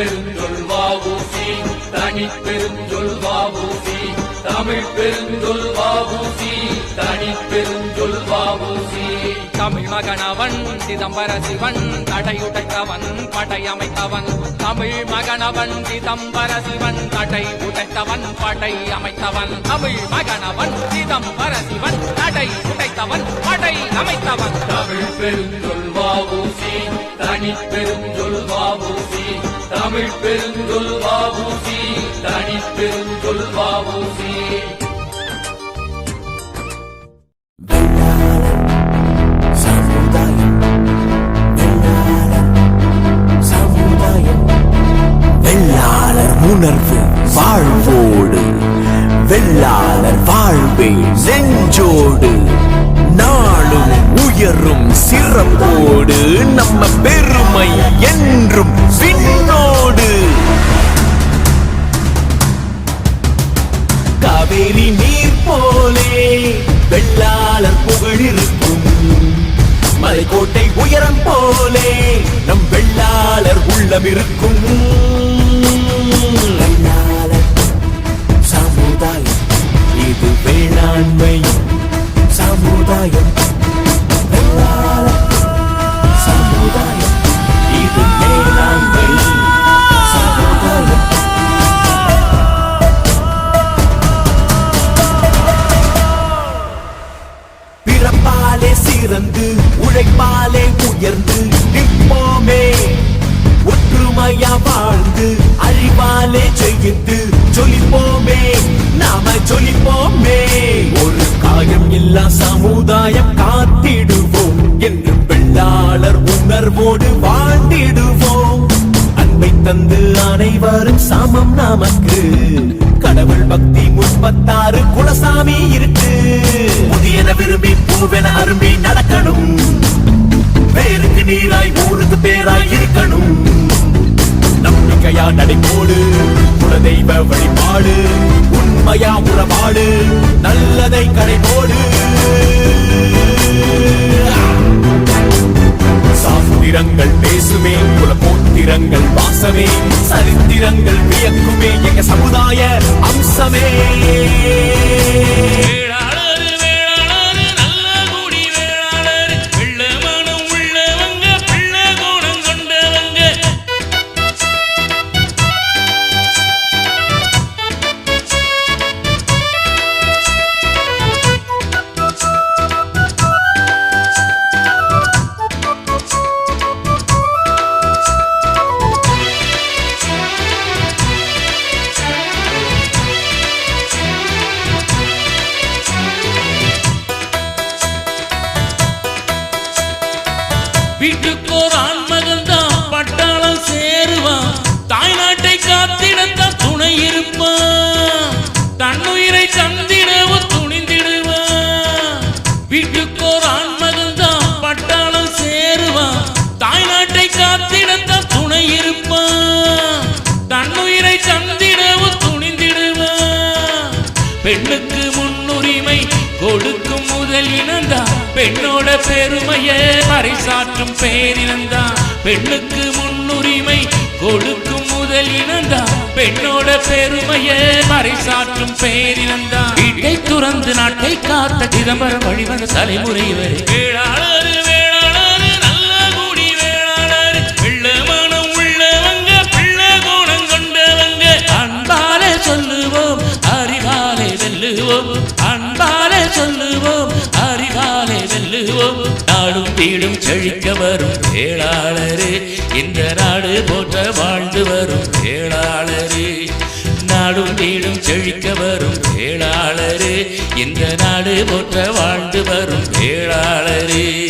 பெருஞ்சொல் வாவூசி தனி பெருஞ்சொல் வாவூசி தமிழ் பெருஞ்சொல் வாவூசி தனி பெருஞ்சொல் வாவூசி தமிழ் மகனவன் சிதம்பர சிவன் தடையுடைத்தவன் படை அமைத்தவன் தமிழ் மகனவன் சிதம்பர சிவன் தடை உடைத்தவன் படை அமைத்தவன் தமிழ் மகனவன் சிதம்பர சிவன் தடை உடைத்தவன் படை அமைத்தவன் தமிழ் பெருஞ்சொல் வாவூசி தனி பெருஞ்சொல் வாவூசி தமிழ் பெருஞ்சொல் வாவூசி தனி பெருஞ்சொல் வாவூசி உணர்வு வாழ்வோடு வெள்ளாளர் வாழ்வே நெஞ்சோடு நாளும் உயரும் சிறப்போடு நம்ம பெருமை என்றும் விண்ணோடு வெள்ளாளர் புகழிருக்கும் மலைக்கோட்டை உயரம் போலே நம் வெள்ளாளர் உள்ளம் இருக்கும். எல்லா சமுதாயம் காத்திடுவோம். என்று வெள்ளாளர் உணர்வோடு வாழ்ந்திடுவோம். அன்பை தந்து அனைவரும் சமம் நமக்கு. கடவுள் பக்தி முப்பத்தாறு குலசாமி இருக்கு. புதியன விரும்பி பூவென அரும்பி நடக்கணும். பேருக்கு நீராய் ஊருக்கு பேராய் இருக்கணும். நம்பிக்கையா நடைபோடு குலதெய்வ வழிபாடு உண்மையா உறவாடு நல்லதை கடைபோடு சரித்திரங்கள் வாசமே. சரித்திரங்கள் வியக்குமே எங்க சமுதாய அம்சமே. வீட்டுக்கு ஒரு ஆண்மகன் தான் பட்டாளம் சேருவான். தாய்நாட்டை காத்திடத்தான் துணை இருப்பான். தன்னுயிரை தந்திடவும் துணிந்திடுவான். வீட்டுக்கு ஒரு ஆண்மகன் தான் பட்டாளம் சேருவான். தாய்நாட்டை காத்திடத்தான் துணை இருப்பான். தன்னுயிரை தந்திடவும் துணிந்திடுவான். பெண்ணுக்கு முன்னுரிமை கொடுக்கும் முதல் இனந்தா பெண்ணோட பெருமைய பறைசாற்றும் பேரினந்தான். பெண்ணுக்கு முன்னுரிமை கொடுக்கும் முதல் இனந்தான். பெண்ணோட பெருமைய பறைசாற்றும் பேரினந்தான். வீட்டை துறந்து நாட்டை காத்த சிதம்பரம் வழிவந்த தலைமுறை வரை அறிவாலே நாடும் வீடும் செழிக்க வரும் வேளாளரே. இந்த நாடு போற்ற வாழ்ந்து வரும் வேளாளரே. நாடும் வீடும் செழிக்க வரும் வேளாளரே. இந்த நாடு போற்ற வாழ்ந்து வரும் வேளாளரே.